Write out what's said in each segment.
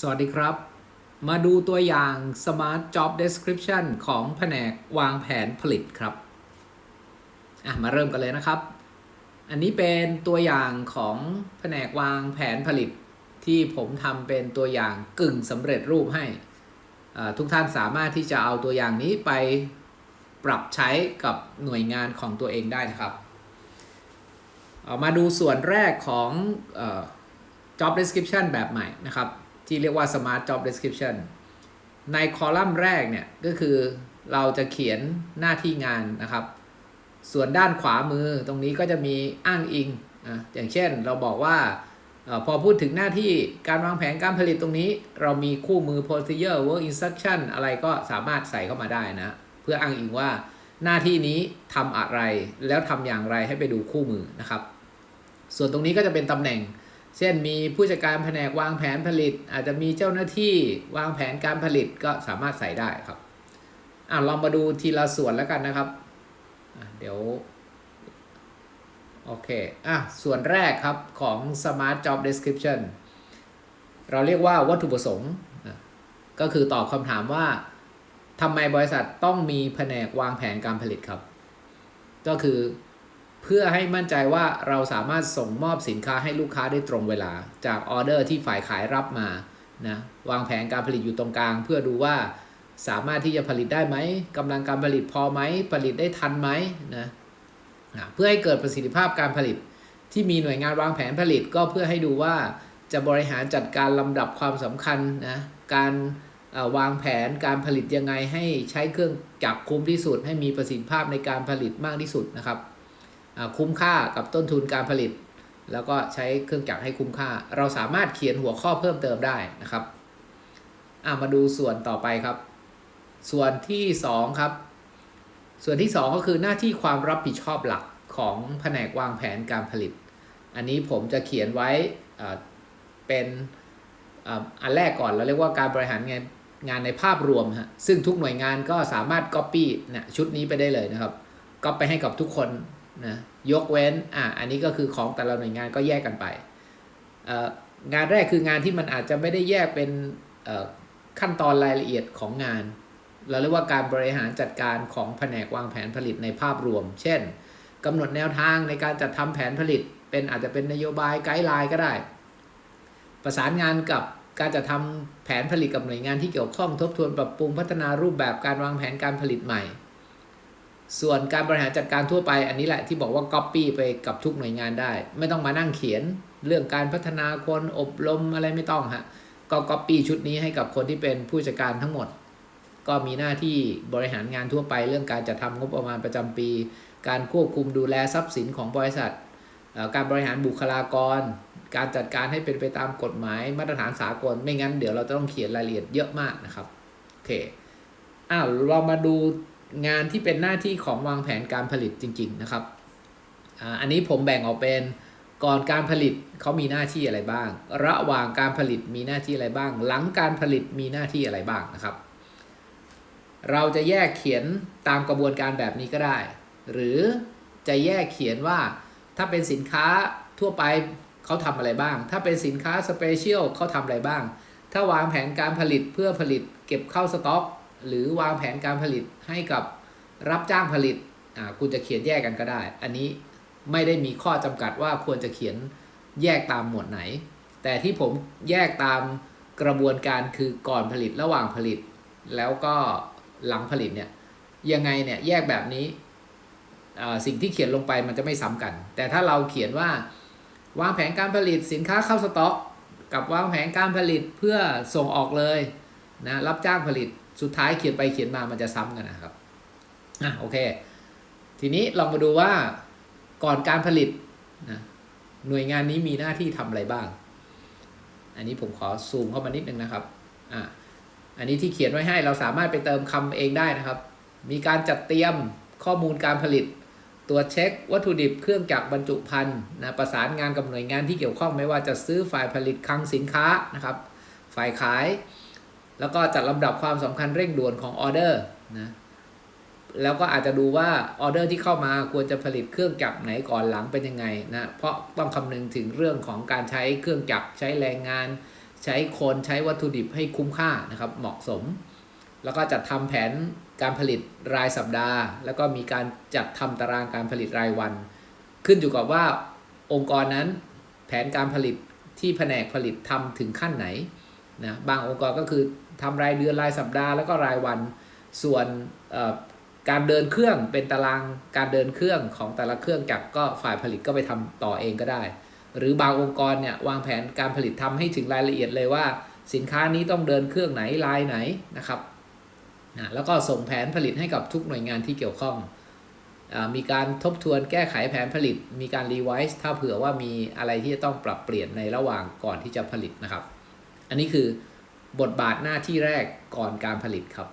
สวัสดีครับ มาดูตัวอย่าง Smart Job Description ของแผนกวางแผนผลิตครับ อะ มาเริ่มกันเลยนะครับ อันนี้เป็นตัวอย่างของแผนกวางแผนผลิต ที่ผมทำเป็นตัวอย่างกึ่งสำเร็จรูปให้ ทุกท่านสามารถที่จะเอาตัวอย่างนี้ไปปรับใช้กับหน่วยงานของตัวเองได้นะครับามาดูส่วนแรกของอ job description แบบใหม่นะครับ ที่เรียกว่า smart job description ในคอลัมน์แรกเนี่ยก็คือเราจะเขียนหน้าที่งานนะครับ ส่วนด้านขวามือตรงนี้ก็จะมีอ้างอิงอะอย่างเช่นเราบอกว่าอพอพูดถึงหน้าที่การวางแผนการผลิตตรงนี้ เรามีคู่มือ procedure work instruction อะไรก็สามารถใส่เข้ามาได้นะ เพื่ออ้างอิงว่าหน้าที่นี้ทำอะไรแล้วทำอย่างไรให้ไปดูคู่มือนะครับ ส่วนตรงนี้ก็จะเป็นตำแหน่ง เช่นมีผู้จัดการแผนกวางแผนผลิต อาจจะมีเจ้าหน้าที่วางแผนการผลิตก็สามารถใส่ได้ครับอะลองมาดูทีละส่วนแล้วกันนะครับอะเดี๋ยวโอเคอะส่วนแรกครับของ Smart Job Description เราเรียกว่าวัตถุประสงค์ก็คือตอบคำถามว่าทำไมบริษัทต้องมีแผนกวางแผนการผลิตครับ ก็คือ เพื่อให้มั่นใจว่าเราสามารถส่งมอบสินค้าให้ลูกค้าได้ตรงเวลา จากออเดอร์ที่ฝ่ายขายรับมานะวางแผนการผลิตอยู่ตรงกลาง เพื่อดูว่าสามารถที่จะผลิตได้ไหมกำลังการผลิตพอไหมผลิตได้ทันไหมนะนะเพื่อให้เกิดประสิทธิภาพการผลิต ที่มีหน่วยงานวางแผนผลิตก็เพื่อให้ดูว่าจะบริหารจัดการลำดับความสำคัญนะการวางแผนการผลิตยังไงให้ใช้เครื่องจักรคุ้มที่สุด ให้มีประสิทธิภาพในการผลิตมากที่สุดนะครับ คุ้มค่ากับต้นทุนการผลิต แล้วก็ใช้เครื่องจักรให้คุ้มค่า เราสามารถเขียนหัวข้อเพิ่มเติมได้นะครับามาดูส่วนต่อไปครับ ส่วนที่ 2 ครับ ส่วนที่ 2 ก็คือหน้าที่ความรับผิดชอบหลักของแผนกวางแผนการผลิต อันนี้ผมจะเขียนไว้เป็นอ,อันแรกก่อนเราเรียกว่าการบริหารงานงานในภาพรวมฮะซึ่งทุกหน่วยงานก็สามารถ Copy เนี่ยชุดนี้ไปได้เลยนะครับ ก็ไปให้กับทุกคน นะยกเว้นอะอันนี้ก็คือของแต่ละหน่วยงานก็แยกกันไปงานแรกคืองานที่มันอาจจะไม่ได้แยกเป็นขั้นตอนรายละเอียดของงาน เราเรียกว่าการบริหารจัดการของแผนกวางแผนผลิตในภาพรวม เช่นกำหนดแนวทางในการจัดทำแผนผลิต เป็นอาจจะเป็นนโยบายไกด์ไลน์ก็ได้ ประสานงานกับการจะทำแผนผลิตกับหน่วยงานที่เกี่ยวข้องทบทวนปรับปรุงพัฒนารูปแบบการวางแผนการผลิตใหม่ ส่วนการบริหารจัดการทั่วไปอันนี้แหละที่บอกว่า Copy ไปกับทุกหน่วยงานได้ ไม่ต้องมานั่งเขียนเรื่องการพัฒนาคนอบรมอะไรไม่ต้องฮะก็ Copy ชุดนี้ให้กับคนที่เป็นผู้จัดการทั้งหมด ก็มีหน้าที่บริหารงานทั่วไป เรื่องการจัดทำงบประมาณประจำปี การควบคุมดูแลทรัพย์สินของบริษัท การบริหารบุคลากร การจัดการให้เป็นไปตามกฎหมายมาตรฐานสากลไม่งั้นเดี๋ยวเราจะต้องเขียนรายละเอียดเยอะมากนะครับโอเคอ้าวเรามาดู งานที่เป็นหน้าที่ของวางแผนการผลิตจริง ๆ นะครับอันนี้ผมแบ่งออกเป็นก่อนการผลิตเขามีหน้าที่อะไรบ้าง ระหว่างการผลิตมีหน้าที่อะไรบ้าง หลังการผลิตมีหน้าที่อะไรบ้างนะครับ เราจะแยกเขียนตามกระบวนการแบบนี้ก็ได้ หรือจะแยกเขียนว่าถ้าเป็นสินค้าทั่วไปเขาทำอะไรบ้าง ถ้าเป็นสินค้าสเปเชียลเขาทำอะไรบ้าง ถ้าวางแผนการผลิตเพื่อผลิตเก็บเข้าสต็อก หรือวางแผนการผลิตให้กับรับจ้างผลิตอ่าคุณจะเขียนแยกกันก็ได้ อันนี้ไม่ได้มีข้อจำกัดว่าควรจะเขียนแยกตามหมวดไหน แต่ที่ผมแยกตามกระบวนการคือก่อนผลิตระหว่างผลิต แล้วก็หลังผลิตเนี่ยยังไงเนี่ยแยกแบบนี้สิ่งที่เขียนลงไปมันจะไม่ซ้ำกัน แต่ถ้าเราเขียนว่าวางแผนการผลิตสินค้าเข้าสต็อก กับวางแผนการผลิตเพื่อส่งออกเลยนะรับจ้างผลิต สุดท้ายเขียนไปเขียนมามันจะซ้ำกันนะครับอะโอเค ทีนี้ลองมาดูว่าก่อนการผลิตนะหน่วยงานนี้มีหน้าที่ทำอะไรบ้าง อันนี้ผมขอซูมเข้ามานิดนึงนะครับอะอันนี้ที่เขียนไว้ให้เราสามารถไปเติมคำเองได้นะครับ มีการจัดเตรียมข้อมูลการผลิตตรวจเช็ควัตถุดิบเครื่องจักรบรรจุภัณฑ์นะประสานงานกับหน่วยงานที่เกี่ยวข้องไม่ว่าจะซื้อฝ่ายผลิตคลังสินค้านะครับ ฝ่ายขาย แล้วก็จัดลำดับความสำคัญเร่งด่วนของออเดอร์นะแล้วก็อาจจะดูว่าออเดอร์ที่เข้ามาควรจะผลิตเครื่องจักรไหนก่อนหลังเป็นยังไงนะเพราะต้องคำนึงถึงเรื่องของการใช้เครื่องจักรใช้แรงงาน ใช้คนใช้วัตถุดิบให้คุ้มค่านะครับเหมาะสม แล้วก็จัดทำแผนการผลิตรายสัปดาห์ แล้วก็มีการจัดทำตารางการผลิตรายวัน ขึ้นอยู่กับว่าองค์กรนั้นแผนการผลิตที่แผนกผลิตทำถึงขั้นไหนนะบางองค์กรก็คือ ทำรายเดือนรายสัปดาห์แล้วก็รายวัน ส่วนการเดินเครื่องเป็นตารางการเดินเครื่องของแต่ละเครื่องจักรก็ฝ่ายผลิตก็ไปทำต่อเองก็ได้ หรือบางองค์กรเนี่ยวางแผนการผลิตทำให้ถึงรายละเอียดเลยว่า สินค้านี้ต้องเดินเครื่องไหนลายไหนนะครับนะแล้วก็ส่งแผนผลิตให้กับทุกหน่วยงานที่เกี่ยวข้องอมีการทบทวนแก้ไขแผนผลิต มีการรีไวซ์ถ้าเผื่อว่ามีอะไรที่จะต้องปรับเปลี่ยนในระหว่างก่อนที่จะผลิตนะครับ อันนี้คือ บทบาทหน้าที่แรกก่อนการผลิตครับ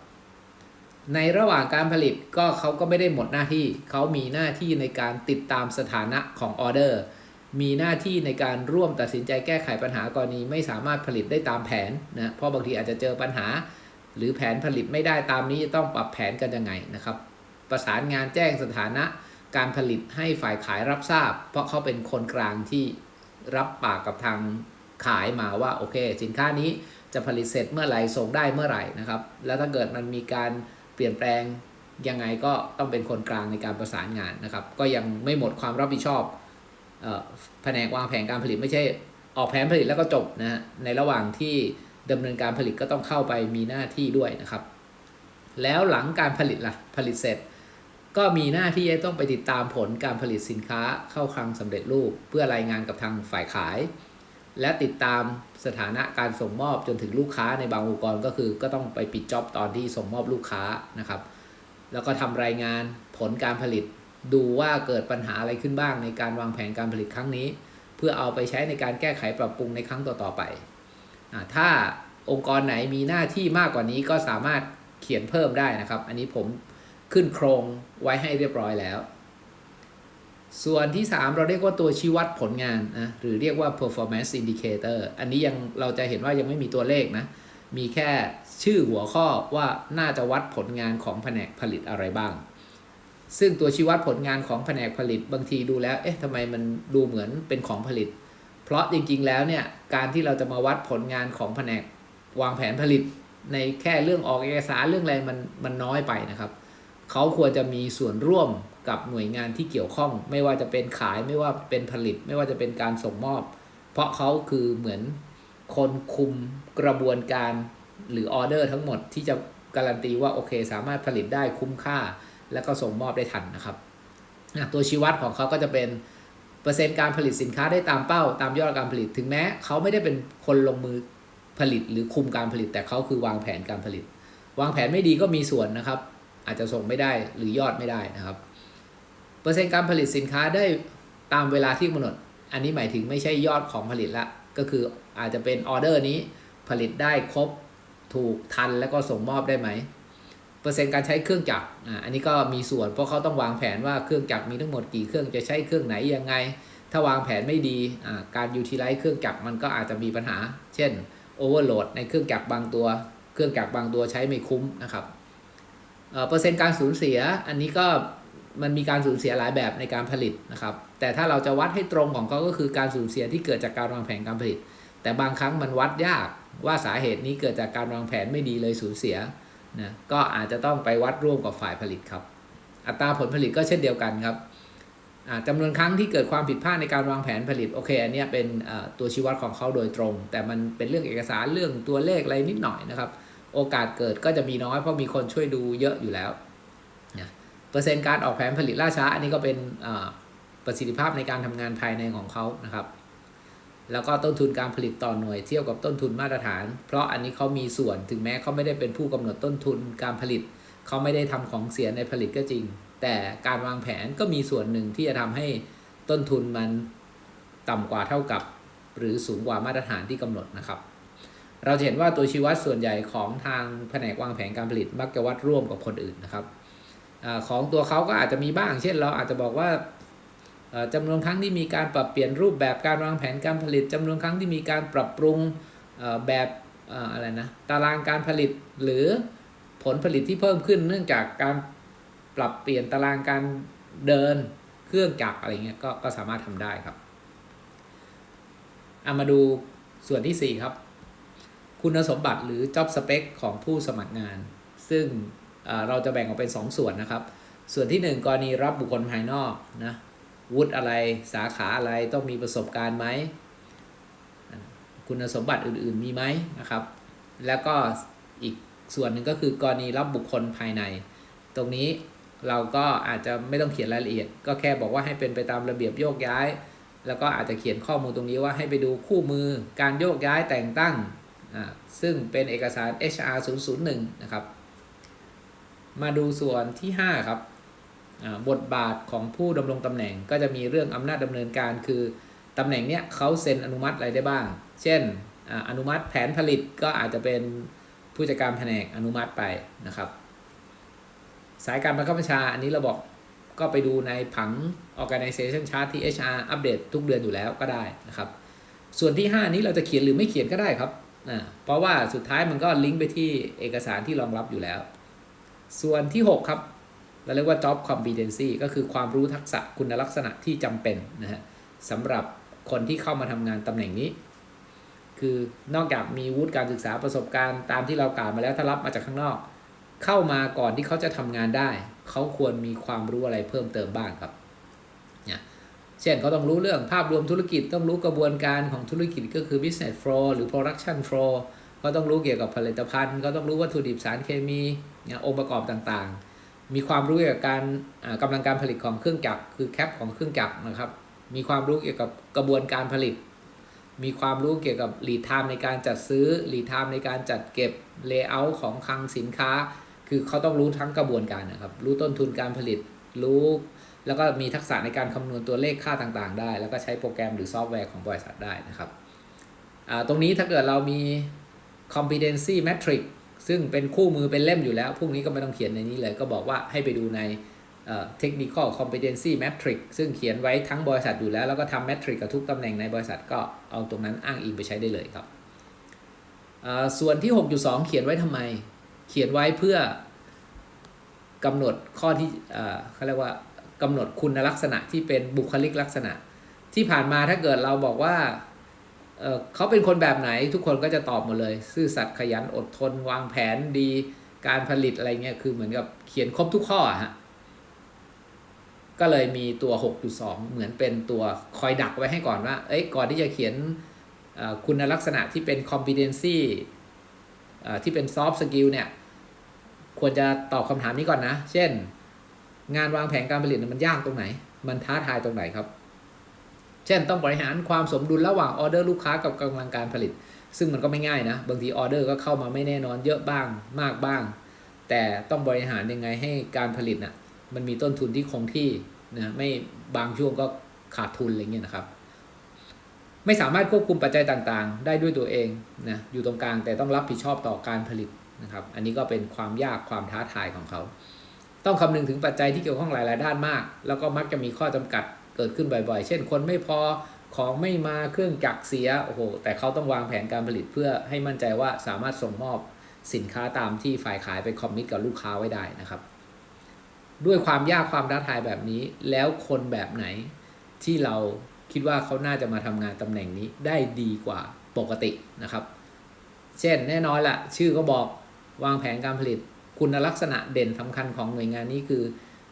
ในระหว่างการผลิตก็เขาก็ไม่ได้หมดหน้าที่ เขามีหน้าที่ในการติดตามสถานะของออเดอร์ มีหน้าที่ในการร่วมตัดสินใจแก้ไขปัญหากรณีไม่สามารถผลิตได้ตามแผนนะ เพราะบางทีอาจจะเจอปัญหา หรือแผนผลิตไม่ได้ตามนี้จะต้องปรับแผนกันยังไงนะครับ ประสานงานแจ้งสถานะการผลิตให้ฝ่ายขายรับทราบ เพราะเขาเป็นคนกลางที่รับปากกับทางขายมาว่าโอเค สินค้านี้ จะผลิตเสร็จเมื่อไหร่ส่งได้เมื่อไหร่นะครับ แล้วถ้าเกิดมันมีการเปลี่ยนแปลงยังไงก็ต้องเป็นคนกลางในการประสานงานนะครับ ก็ยังไม่หมดความรับผิดชอบแผนกวางแผนการผลิตไม่ใช่ออกแผนผลิตแล้วก็จบนะฮะในระหว่างที่ดำเนินการผลิตก็ต้องเข้าไปมีหน้าที่ด้วยนะครับ แล้วหลังการผลิตล่ะผลิตเสร็จ ก็มีหน้าที่จะต้องไปติดตามผลการผลิตสินค้าเข้าคลังสำเร็จรูป เพื่อรายงานกับทางฝ่ายขาย และติดตามสถานะการส่งมอบจนถึงลูกค้าในบางองค์กรก็คือ ก็ต้องไปปิดจ็อบตอนที่ส่งมอบลูกค้านะครับ แล้วก็ทำรายงานผลการผลิต ดูว่าเกิดปัญหาอะไรขึ้นบ้างในการวางแผนการผลิตครั้งนี้ เพื่อเอาไปใช้ในการแก้ไขปรับปรุงในครั้งต่อๆไปอถ้าองค์กรไหนมีหน้าที่มากกว่านี้ก็สามารถเขียนเพิ่มได้นะครับ อันนี้ผมขึ้นโครงไว้ให้เรียบร้อยแล้ว ส่วนที่ 3 เราเรียกว่าตัวชี้วัดผลงานนะหรือเรียกว่า performance indicator อันนี้ยังเราจะเห็นว่ายังไม่มีตัวเลขนะ มีแค่ชื่อหัวข้อว่าน่าจะวัดผลงานของแผนกผลิตอะไรบ้าง ซึ่งตัวชี้วัดผลงานของแผนกผลิตบางทีดูแล้ว เอ๊ะทำไมมันดูเหมือนเป็นของผลิต เพราะจริงๆแล้วเนี่ย การที่เราจะมาวัดผลงานของแผนกวางแผนผลิต ในแค่เรื่องออกเอกสารเรื่องอะไรมันมันน้อยไปนะครับ เขาควรจะมีส่วนร่วม กับหน่วยงานที่เกี่ยวข้อง ไม่ว่าจะเป็นขายไม่ว่าเป็นผลิต ไม่ว่าจะเป็นการส่งมอบ เพราะเขาคือเหมือนคนคุมกระบวนการหรือออเดอร์ทั้งหมดที่จะการันตีว่าโอเค สามารถผลิตได้คุ้มค่า แล้วก็ส่งมอบได้ทันนะครับตัวชี้วัดของเขาก็จะเป็นเปอร์เซ็นต์การผลิตสินค้าได้ตามเป้า ตามยอดการผลิตถึงแม้เขาไม่ได้เป็นคนลงมือผลิตหรือคุมการผลิต แต่เขาคือวางแผนการผลิต วางแผนไม่ดีก็มีส่วนนะครับ อาจจะส่งไม่ได้หรือยอดไม่ได้นะครับ เปอร์เซ็นต์การผลิตสินค้าได้ตามเวลาที่กำหนด อันนี้หมายถึงไม่ใช่ยอดของผลิตละ ก็คืออาจจะเป็นออเดอร์นี้ผลิตได้ครบถูกทันแล้วก็ส่งมอบได้ไหม เปอร์เซ็นต์การใช้เครื่องจักรอ่าอันนี้ก็มีส่วนเพราะเขาต้องวางแผนว่าเครื่องจักรมีทั้งหมดกี่เครื่องจะใช้เครื่องไหนยังไง ถ้าวางแผนไม่ดีอ่าการยูทิลไลซ์เครื่องจักรมันก็อาจจะมีปัญหา เช่นโอเวอร์โหลดในเครื่องจักรบางตัว เครื่องจักรบางตัวใช้ไม่คุ้มนะครับเอ่อเปอร์เซ็นต์การสูญเสียอันนี้ก็ มันมีการสูญเสียหลายแบบในการผลิตนะครับ แต่ถ้าเราจะวัดให้ตรงของเขาก็คือการสูญเสียที่เกิดจากการวางแผนการผลิต แต่บางครั้งมันวัดยากว่าสาเหตุนี้เกิดจากการวางแผนไม่ดีเลยสูญเสียนะก็อาจจะต้องไปวัดร่วมกับฝ่ายผลิตครับ อัตราผลผลิตก็เช่นเดียวกันครับอ่าจำนวนครั้งที่เกิดความผิดพลาดในการวางแผนผลิตโอเคอันนี้เป็นตัวชี้วัดของเขาโดยตรง แต่มันเป็นเรื่องเอกสารเรื่องตัวเลขอะไรนิดหน่อยนะครับ โอกาสเกิดก็จะมีน้อยเพราะมีคนช่วยดูเยอะอยู่แล้ว เปอร์เซ็นต์การออกแผนผลิตล่าช้า อันนี้ก็เป็นประสิทธิภาพในการทำงานภายในของเขานะครับ แล้วก็ต้นทุนการผลิตต่อหน่วยเทียบกับต้นทุนมาตรฐาน เพราะอันนี้เขามีส่วนถึงแม้เขาไม่ได้เป็นผู้กำหนดต้นทุนการผลิตเขาไม่ได้ทำของเสียในผลิตก็จริง แต่การวางแผนก็มีส่วนหนึ่งที่จะทำให้ต้นทุนมันต่ำกว่าเท่ากับ หรือสูงกว่ามาตรฐานที่กำหนดนะครับ เราจะเห็นว่าตัวชี้วัดส่วนใหญ่ของทางแผนกวางแผนการผลิตมักจะวัดร่วมกับคนอื่นนะครับ ของตัวเขาก็อาจจะมีบ้าง เช่นเราอาจจะบอกว่าเอ่อจำนวนครั้งที่มีการปรับเปลี่ยนรูปแบบการวางแผนการผลิตจำนวนครั้งที่มีการปรับปรุงแบบอะไรนะตารางการผลิตหรือผลผลิตที่เพิ่มขึ้น เนื่องจากการปรับเปลี่ยนตารางการเดินเครื่องจักรอะไรเงี้ยก็ก็สามารถทำได้ครับเอามาดูส่วนที่ 4 ครับ คุณสมบัติหรือ job spec ของผู้สมัครงาน ซึ่ง เราจะแบ่งออกเป็น 2 ส่วนนะครับ ส่วนที่ 1 กรณีรับบุคคลภายนอกนะวุฒิอะไรสาขาอะไรต้องมีประสบการณ์ไหม คุณสมบัติอื่นๆมีไหมนะครับ แล้วก็อีกส่วนหนึ่งก็คือกรณีรับบุคคลภายใน ตรงนี้เราก็อาจจะไม่ต้องเขียนรายละเอียด ก็แค่บอกว่าให้เป็นไปตามระเบียบโยกย้าย แล้วก็อาจจะเขียนข้อมูลตรงนี้ว่าให้ไปดูคู่มือการโยกย้ายแต่งตั้ง ซึ่งเป็นเอกสาร HR 001 นะครับ มาดูส่วนที่ 5 ครับบทบาทของผู้ดำรงตำแหน่งก็จะมีเรื่องอำนาจดำเนินการคือตำแหน่งเนี้ยเขาเซ็นอนุมัติอะไรได้บ้าง เช่นอนุมัติแผนผลิตก็อาจจะเป็นผู้จัดการแผนกอนุมัติไปนะครับ สายการบังคับบัญชาอันนี้เราบอกก็ไปดูในผัง organization chart ที่ HR อัปเดตทุกเดือนอยู่แล้วก็ได้นะครับ ส่วนที่ 5 นี้เราจะเขียนหรือไม่เขียนก็ได้ครับ เพราะว่าสุดท้ายมันก็ลิงก์ไปที่เอกสารที่รองรับอยู่แล้ว ส่วนที่ 6 ครับ เราเรียกว่า job competency ก็คือความรู้ทักษะคุณลักษณะที่จำเป็นนะฮะสำหรับคนที่เข้ามาทำงานตำแหน่งนี้ คือนอกจากมีวุฒิการศึกษาประสบการณ์ตามที่เรากล่าวมาแล้วถ้ารับมาจากข้างนอก เข้ามาก่อนที่เขาจะทำงานได้ เขาควรมีความรู้อะไรเพิ่มเติมบ้างครับเนี่ยเช่นเขาต้องรู้เรื่องภาพรวมธุรกิจต้องรู้กระบวนการของธุรกิจก็คือ business flow หรือ production flow ก็ต้องรู้เกี่ยวกับผลิตภัณฑ์ ก็ต้องรู้วัตถุดิบสารเคมีองค์ประกอบต่างๆ มีความรู้เกี่ยวกับการอ่ากำลังการผลิตของเครื่องจักรคือแคปของเครื่องจักรนะครับ มีความรู้เกี่ยวกับกระบวนการผลิต มีความรู้เกี่ยวกับ lead time ในการจัดซื้อ lead time ในการจัดเก็บ layout ของคลังสินค้า คือเขาต้องรู้ทั้งกระบวนการนะครับ รู้ต้นทุนการผลิตรู้แล้วก็มีทักษะในการคำนวณตัวเลขค่าต่างๆ ได้ แล้วก็ใช้โปรแกรมหรือซอฟต์แวร์ของบริษัทได้นะครับ ตรงนี้ถ้าเกิดเรามี competency matrix ซึ่งเป็นคู่มือเป็นเล่มอยู่แล้ว พวกนี้ก็ไม่ต้องเขียนในนี้เลย ก็บอกว่าให้ไปดูในเอ่อ technical competency matrix ซึ่งเขียนไว้ทั้งบริษัทอยู่แล้ว แล้วก็ทำ matrix กับทุกตำแหน่งในบริษัทก็เอาตรงนั้นอ้างอิงไปใช้ได้เลยครับ ส่วนที่ 6.2 เขียนไว้ทำไม เขียนไว้เพื่อกำหนดข้อที่เขาเรียกว่ากำหนดคุณลักษณะที่เป็นบุคลิกลักษณะ ที่ผ่านมาถ้าเกิดเราบอกว่า เขาเป็นคนแบบไหนทุกคนก็จะตอบหมดเลย ซื่อสัตย์ขยันอดทน วางแผนดีการผลิตอะไรเงี้ยคือเหมือนกับเขียนครบทุกข้อฮะก็เลยมีตัว 6.2 เหมือนเป็นตัวคอยดักไว้ให้ก่อนว่า เอ้ยก่อนที่จะเขียนคุณลักษณะที่เป็น competency ที่เป็น soft skill เนี่ย ควรจะตอบคำถามนี้ก่อนนะ เช่น งานวางแผนการผลิตมันยากตรงไหน มันท้าทายตรงไหนครับ เช่นต้องบริหารความสมดุลระหว่างออเดอร์ลูกค้ากับกำลังการผลิต ซึ่งมันก็ไม่ง่ายนะ บางทีออเดอร์ก็เข้ามาไม่แน่นอนเยอะบ้างมากบ้าง แต่ต้องบริหารยังไงให้การผลิตน่ะมันมีต้นทุนที่คงที่นะไม่บางช่วงก็ขาดทุนอะไรเงี้ยนะครับ ไม่สามารถควบคุมปัจจัยต่างๆ ได้ด้วยตัวเองนะอยู่ตรงกลางแต่ต้องรับผิดชอบต่อการผลิตนะครับ อันนี้ก็เป็นความยากความท้าทายของเขา ต้องคำนึงถึงปัจจัยที่เกี่ยวข้องหลายๆด้านมาก แล้วก็มักจะมีข้อจำกัด เกิดขึ้นบ่อยๆ เช่นคนไม่พอของไม่มาเครื่องจักรเสียโอ้โหแต่เขาต้องวางแผนการผลิตเพื่อให้มั่นใจว่าสามารถส่งมอบสินค้าตามที่ฝ่ายขายไปคอมมิตกับลูกค้าไว้ได้นะครับ ด้วยความยากความท้าทายแบบนี้ แล้วคนแบบไหนที่เราคิดว่าเขาน่าจะมาทำงานตำแหน่งนี้ได้ดีกว่าปกตินะครับ เช่นแน่นอนละชื่อก็บอกวางแผนการผลิต คุณลักษณะเด่นสำคัญของหน่วยงานนี้คือ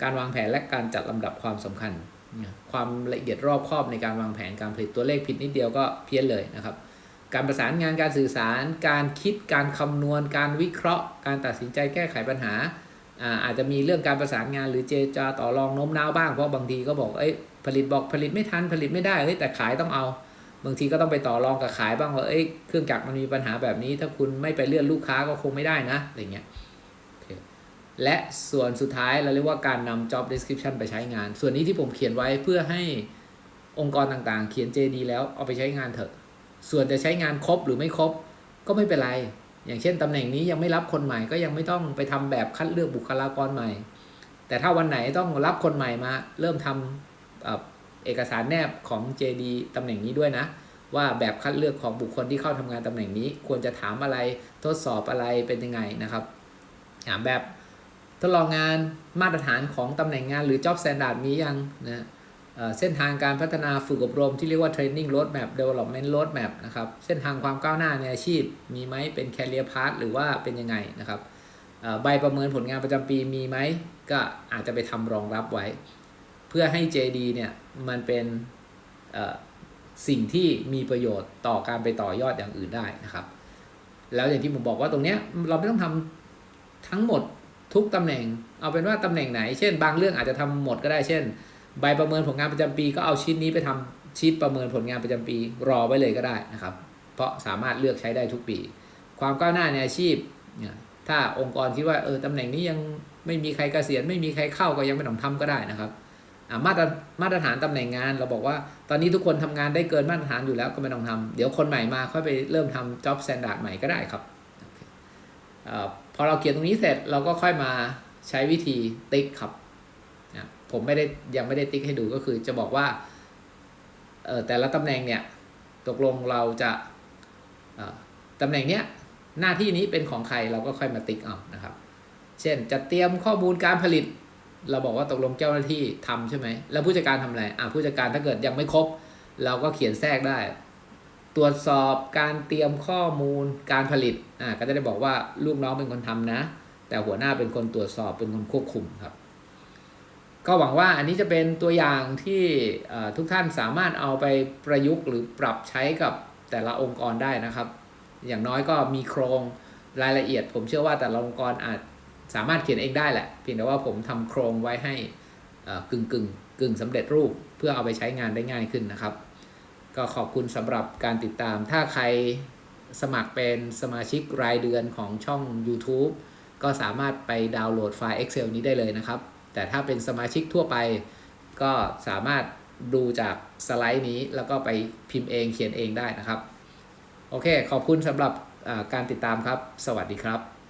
การวางแผนและการจัดลำดับความสำคัญ ความละเอียดรอบคอบในการวางแผนการผลิตตัวเลขผิดนิดเดียวก็เพี้ยนเลยนะครับ การประสานงานการสื่อสาร การคิดการคำนวณ การวิเคราะห์ การตัดสินใจแก้ไขปัญหาอาจจะมีเรื่องการประสานงานหรือเจรจาต่อรองโน้มน้าวบ้างเพราะบางทีก็บอกเอ้ยผลิตบอกผลิตไม่ทันผลิตไม่ได้เฮ้ยแต่ขายต้องเอา บางทีก็ต้องไปต่อรองกับขายบ้างว่าเอ้ยเครื่องจักรมันมีปัญหาแบบนี้ ถ้าคุณไม่ไปเลื่อนลูกค้าก็คงไม่ได้นะอะไรเงี้ย และส่วนสุดท้ายเราเรียกว่าการนำ job description ไปใช้งาน ส่วนนี้ที่ผมเขียนไว้เพื่อให้องค์กรต่างๆ เขียน JD แล้วเอาไปใช้งานเถอะ ส่วนจะใช้งานครบหรือไม่ครบก็ไม่เป็นไร อย่างเช่นตำแหน่งนี้ยังไม่รับคนใหม่ก็ยังไม่ต้องไปทำแบบคัดเลือกบุคลากรใหม่ แต่ถ้าวันไหนต้องรับคนใหม่มา เริ่มทำเอกสารแนบของ JD ตำแหน่งนี้ด้วยนะ ว่าแบบคัดเลือกของบุคคลที่เข้าทำงานตำแหน่งนี้ ควรจะถามอะไรทดสอบอะไรเป็นยังไงนะครับแบบ ทดลองงานมาตรฐานของตำแหน่งงานหรือ job standard มียังนะเส้นทางการพัฒนาฝึกอบรมที่เรียกว่า training roadmap development roadmap นะครับ เส้นทางความก้าวหน้าในอาชีพ มีไหมเป็น career path หรือว่าเป็นยังไงนะครับใบประเมินผลงานประจำปีมีไหม ก็อาจจะไปทำรองรับไว้ เพื่อให้ JD เนี่ยมันเป็นสิ่งที่มีประโยชน์ต่อการไปต่อยอดอย่างอื่นได้นะครับ แล้วอย่างที่ผมบอกว่าตรงเนี้ยเราไม่ต้องทำทั้งหมด ทุกตำแหน่ง เอาเป็นว่าตำแหน่งไหน เช่น บางเรื่องอาจจะทำหมดก็ได้ เช่น ใบประเมินผลงานประจำปี ก็เอาชิ้นนี้ไปทำชีตประเมินผลงานประจำปี รอไว้เลยก็ได้นะครับ เพราะสามารถเลือกใช้ได้ทุกปี ความก้าวหน้าในอาชีพเนี่ยถ้าองค์กรคิดว่าเออตำแหน่งนี้ยังไม่มีใครเกษียณไม่มีใครเข้าก็ยังไม่ต้องทำก็ได้นะครับมาตรมาตรฐานตำแหน่งงานเราบอกว่า ตอนนี้ทุกคนทำงานได้เกินมาตรฐานอยู่แล้วก็ไม่ต้องทำเดี๋ยวคนใหม่มาค่อยไปเริ่มทำ job standard ใหม่ก็ได้ครับ อเคเอ่อพอเราเขียนตรงนี้เสร็จเราก็ค่อยมาใช้วิธีติ๊กครับนะผมไม่ได้ยังไม่ได้ติ๊กให้ดูก็คือจะบอกว่าเออแต่ละตำแหน่งเนี่ยตกลงเราจะตำแหน่งเนี้ยหน้าที่นี้เป็นของใครเราก็ค่อยมาติ๊กเอานะครับ เช่นจะเตรียมข้อมูลการผลิต เราบอกว่าตกลงเจ้าหน้าที่ทำใช่ไหมแล้วผู้จัดการทำอะไรอ่าผู้จัดการถ้าเกิดยังไม่ครบ เราก็เขียนแทรกได้ ตรวจสอบการเตรียมข้อมูลการผลิตอ่าก็จะได้บอกว่าลูกน้องเป็นคนทำนะ แต่หัวหน้าเป็นคนตรวจสอบเป็นคนควบคุมครับ ก็หวังว่าอันนี้จะเป็นตัวอย่างที่ทุกท่านสามารถเอาไปประยุกต์หรือปรับใช้กับแต่ละองค์กรได้นะครับ อย่างน้อยก็มีโครงรายละเอียด ผมเชื่อว่าแต่ละองค์กรอาจสามารถเขียนเองได้แหละเพียงแต่ว่าผมทำโครงไว้ให้กึ่งกึ่งกึ่งสำเร็จรูปเพื่อเอาไปใช้งานได้ง่ายขึ้นนะครับ ก็ขอบคุณสำหรับการติดตาม ถ้าใครสมัครเป็นสมาชิกรายเดือนของช่อง YouTube ก็สามารถไปดาวน์โหลดไฟล์ Excel นี้ได้เลยนะครับ แต่ถ้าเป็นสมาชิกทั่วไป ก็สามารถดูจากสไลด์นี้แล้วก็ไปพิมพ์เองเขียนเองได้นะครับ โอเค ขอบคุณสำหรับการติดตามครับ สวัสดีครับ